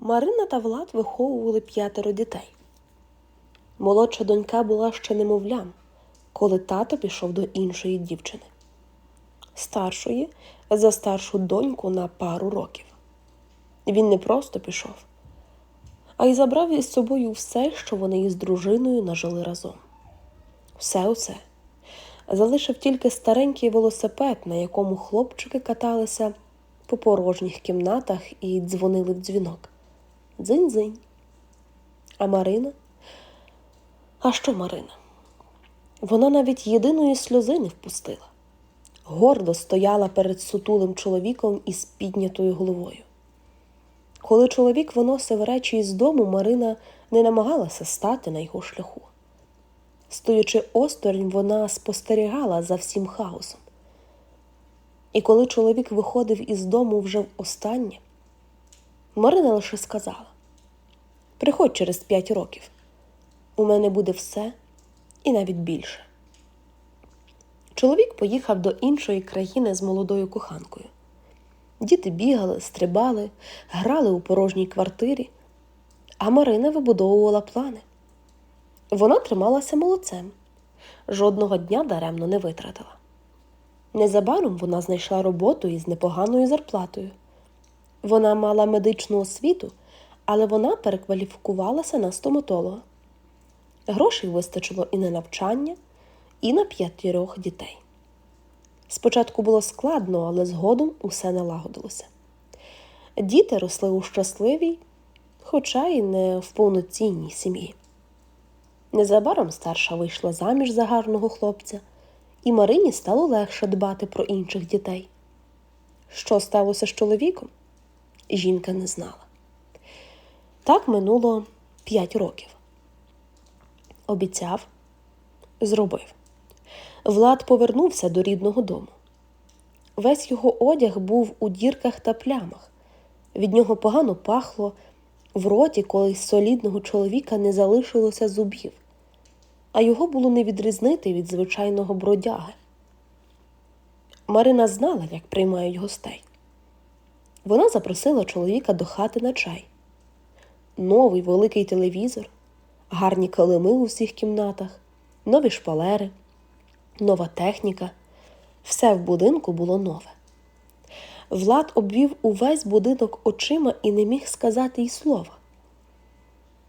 Марина та Влад виховували п'ятеро дітей. Молодша донька була ще немовлям, коли тато пішов до іншої дівчини. Старшої за старшу доньку на пару років. Він не просто пішов, а й забрав із собою все, що вони із дружиною нажили разом. Все оце. Залишив тільки старенький велосипед, на якому хлопчики каталися по порожніх кімнатах і дзвонили в дзвінок. Дзинь-дзинь. А Марина? А що Марина? Вона навіть єдиної сльози не впустила. Гордо стояла перед сутулим чоловіком із піднятою головою. Коли чоловік виносив речі із дому, Марина не намагалася стати на його шляху. Стоячи осторонь, вона спостерігала за всім хаосом. І коли чоловік виходив із дому вже в останнє, Марина лише сказала: Приходь через п'ять років. У мене буде все і навіть більше. Чоловік поїхав до іншої країни з молодою коханкою. Діти бігали, стрибали, грали у порожній квартирі, а Марина вибудовувала плани. Вона трималася молодцем, жодного дня даремно не витратила. Незабаром вона знайшла роботу із непоганою зарплатою. Вона мала медичну освіту, але вона перекваліфікувалася на стоматолога. Грошей вистачило і на навчання, і на п'ятірьох дітей. Спочатку було складно, але згодом усе налагодилося. Діти росли у щасливій, хоча й не в повноцінній сім'ї. Незабаром старша вийшла заміж за гарного хлопця, і Марині стало легше дбати про інших дітей. Що сталося з чоловіком? Жінка не знала. Так минуло п'ять років. Обіцяв, зробив. Влад повернувся до рідного дому. Весь його одяг був у дірках та плямах. Від нього погано пахло, в роті колись солідного чоловіка не залишилося зубів, а його було не відрізнити від звичайного бродяги. Марина знала, як приймають гостей. Вона запросила чоловіка до хати на чай. Новий великий телевізор, гарні килими у всіх кімнатах, нові шпалери, нова техніка. Все в будинку було нове. Влад обвів увесь будинок очима і не міг сказати й слова.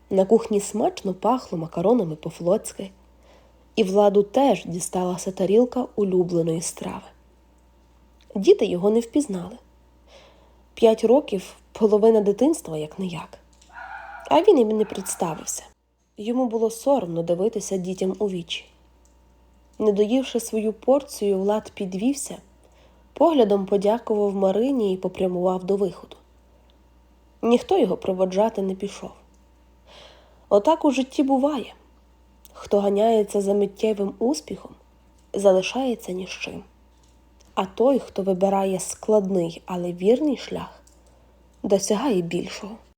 На кухні смачно пахло макаронами по-флотськи, і владу теж дісталася тарілка улюбленої страви. Діти його не впізнали. П'ять років половина дитинства як не як. А він їм не представився. Йому було соромно дивитися дітям у вічі. Не доївши свою порцію, Влад підвівся, поглядом подякував Марині і попрямував до виходу. Ніхто його проводжати не пішов. Отак у житті буває хто ганяється за миттєвим успіхом, залишається ні з чим. А той, хто вибирає складний, але вірний шлях, досягає більшого.